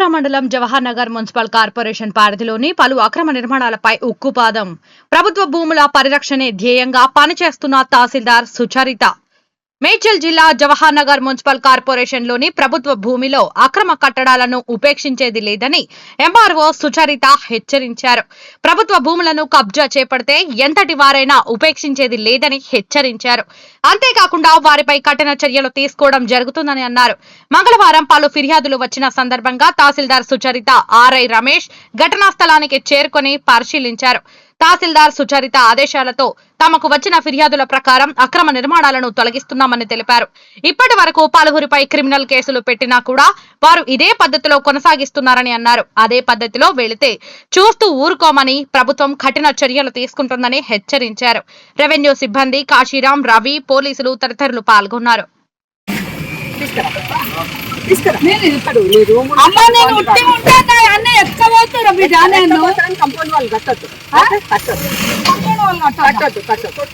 పిఠాపుర మండలం Jawahar Nagar municipal corporation పరిధిలోని పలు అక్రమ నిర్మాణాలపై ఉక్కుపాదం. ప్రభుత్వ భూముల పరిరక్షణే ధ్యేయంగా పనిచేస్తున్న తహసీల్దార్ సుచరిత. మేడ్చల్ జిల్లా జవహర్ నగర్ మున్సిపల్ కార్పొరేషన్లోని ప్రభుత్వ భూమిలో అక్రమ కట్టడాలను ఉపేక్షించేది లేదని ఎంఆర్ఓ సుచరిత హెచ్చరించారు. ప్రభుత్వ భూములను కబ్జా చేపడితే ఎంతటి వారైనా ఉపేక్షించేది లేదని హెచ్చరించారు. అంతేకాకుండా వారిపై కఠిన చర్యలు తీసుకోవడం జరుగుతుందని అన్నారు. మంగళవారం పలు ఫిర్యాదులు వచ్చిన సందర్భంగా తహసీల్దార్ సుచరిత ఆర్ఐ రమేష్ ఘటనా స్థలానికి చేరుకొని పరిశీలించారు. తహసీల్దార్ సుచరిత ఆదేశాలతో తమకు వచ్చిన ఫిర్యాదుల ప్రకారం అక్రమ నిర్మాణాలను తొలగిస్తున్నామని తెలిపారు. ఇప్పటి వరకు పలువురిపై క్రిమినల్ కేసులు పెట్టినా కూడా వారు ఇదే పద్ధతిలో కొనసాగిస్తున్నారని అన్నారు. అదే పద్ధతిలో వెళితే చూస్తూ ఊరుకోమని ప్రభుత్వం కఠిన చర్యలు తీసుకుంటుందని హెచ్చరించారు. రెవెన్యూ సిబ్బంది కాశీరాం రవి పోలీసులు తదితరులు పాల్గొన్నారు. రూమ్ అమ్మ నేను ఉట్టి ఉంటే నా అన్న ఎక్కబోతున్నా బిడ్డ నేను కంపౌండ్ వాళ్ళు కట్టొద్దు. కట్టొద్దు. పక్కన వాళ్ళు కట్టాలి. కట్టొద్దు కట్టొద్దు.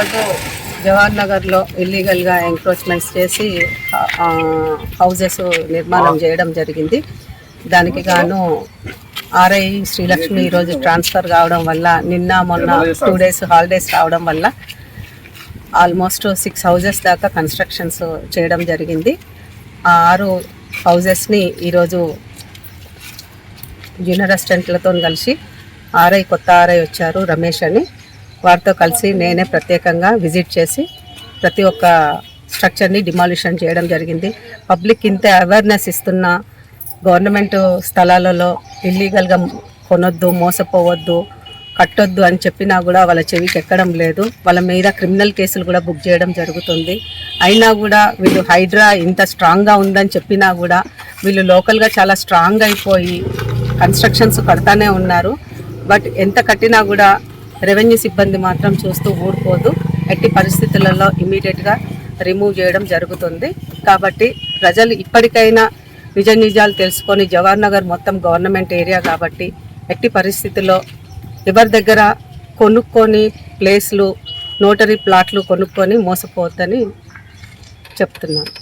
ఈరోజు జవహర్ నగర్లో ఇల్లీగల్గా ఎంక్రోచ్మెంట్స్ చేసి హౌజెస్ నిర్మాణం చేయడం జరిగింది. దానికి గాను ఆర్ఐ శ్రీలక్ష్మి ఈరోజు ట్రాన్స్ఫర్ కావడం వల్ల నిన్న మొన్న టూ డేస్ హాలిడేస్ రావడం వల్ల ఆల్మోస్ట్ సిక్స్ హౌజెస్ దాకా కన్స్ట్రక్షన్స్ చేయడం జరిగింది. ఆ ఆరు హౌజెస్ని ఈరోజు జూనియర్ అసిస్టెంట్లతో కలిసి ఆర్ఐ కొత్త ఆర్ఐ వచ్చారు రమేష్ అని. వారితో కలిసి నేనే ప్రత్యేకంగా విజిట్ చేసి ప్రతి ఒక్క స్ట్రక్చర్ని డిమాలిషన్ చేయడం జరిగింది. పబ్లిక్ ఇంత అవేర్నెస్ ఇస్తున్న గవర్నమెంట్ స్థలాలలో ఇల్లీగల్గా కొనొద్దు మోసపోవద్దు కట్టొద్దు అని చెప్పినా కూడా వాళ్ళ చెవికి ఎక్కడం లేదు. వాళ్ళ మీద క్రిమినల్ కేసులు కూడా బుక్ చేయడం జరుగుతుంది. అయినా కూడా వీళ్ళు హైడ్రా ఇంత స్ట్రాంగ్గా ఉందని చెప్పినా కూడా వీళ్ళు లోకల్గా చాలా స్ట్రాంగ్ అయిపోయి కన్స్ట్రక్షన్స్ కడతానే ఉన్నారు. బట్ ఎంత కట్టినా కూడా రెవెన్యూ సిబ్బంది మాత్రం చూస్తూ ఊరుకోదు. ఎట్టి పరిస్థితులలో ఇమీడియట్గా రిమూవ్ చేయడం జరుగుతుంది. కాబట్టి ప్రజలు ఇప్పటికైనా నిజ నిజాలు తెలుసుకొని జవహర్ నగర్ మొత్తం గవర్నమెంట్ ఏరియా కాబట్టి ఎట్టి పరిస్థితుల్లో ఎవరి దగ్గర కొనుక్కొని ప్లేస్లు నోటరీ ప్లాట్లు కొనుక్కొని మోసపోవద్దని చెప్తున్నాను.